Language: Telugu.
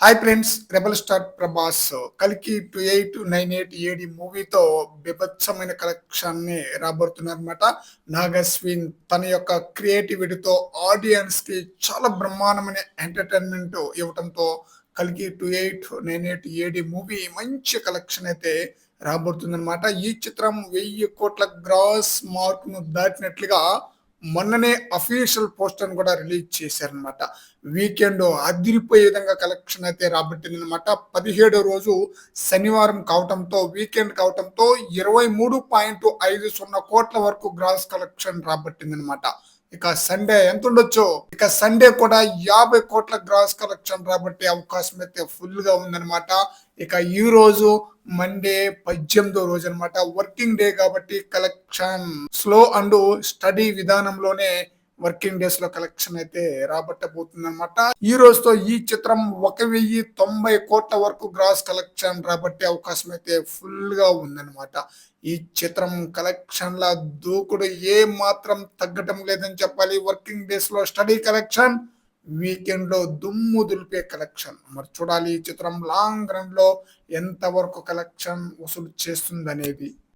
Hi friends rebel star Prabhas కలికి two eight nine eight AD మూవీతో బిభత్సమైన కలెక్షన్ని రాబడుతున్నారనమాట నాగస్విన్ తన యొక్క క్రియేటివిటీతో ఆడియన్స్కి చాలా బ్రహ్మాండమైన ఎంటర్టైన్మెంట్ ఇవ్వడంతో కలికి two eight nine eight AD movie మంచి కలెక్షన్ అయితే రాబడుతుందనమాట ఈ చిత్రం వెయ్యి కోట్ల గ్రాస్ మార్క్ను దాటినట్లుగా మొన్ననే అఫీషియల్ పోస్టర్ కూడా రిలీజ్ చేశారనమాట వీకెండ్ అదిరిపోయే విధంగా కలెక్షన్ అయితే రాబట్టింది అనమాట పదిహేడో రోజు శనివారం కావటంతో వీకెండ్ కావటంతో ఇరవై మూడు పాయింట్ ఐదు సున్నా కోట్ల వరకు గ్రాస్ కలెక్షన్ రాబట్టింది అనమాట ఇక సండే ఎంత ఉండొచ్చు ఇక సండే కూడా యాభై కోట్ల గ్రాస్ కలెక్షన్ రాబట్టే అవకాశం అయితే ఫుల్గా ఉందన్నమాట. ఇక ఈ రోజు మండే పద్దెనిమిదో రోజు అనమాట వర్కింగ్ డే కాబట్టి కలెక్షన్ స్లో అండ్ స్టడీ విధానంలోనే వర్కింగ్ డేస్లో కలెక్షన్ అయితే రాబట్టబోతుంది అనమాట ఈ రోజుతో ఈ చిత్రం ఒక వెయ్యి తొంభై కోట్ల వరకు గ్రాస్ కలెక్షన్ రాబట్టే అవకాశం అయితే ఫుల్గా ఉందన్నమాట. ఈ చిత్రం కలెక్షన్ ల దూకుడు ఏ మాత్రం తగ్గటం లేదని చెప్పాలి. వర్కింగ్ డేస్లో స్టడీ కలెక్షన్ వీకెండ్లో దుమ్ము దులిపే కలెక్షన్. మరి చూడాలి ఈ చిత్రం లాంగ్ రన్లో ఎంత వరకు కలెక్షన్ వసూలు చేస్తుంది అనేది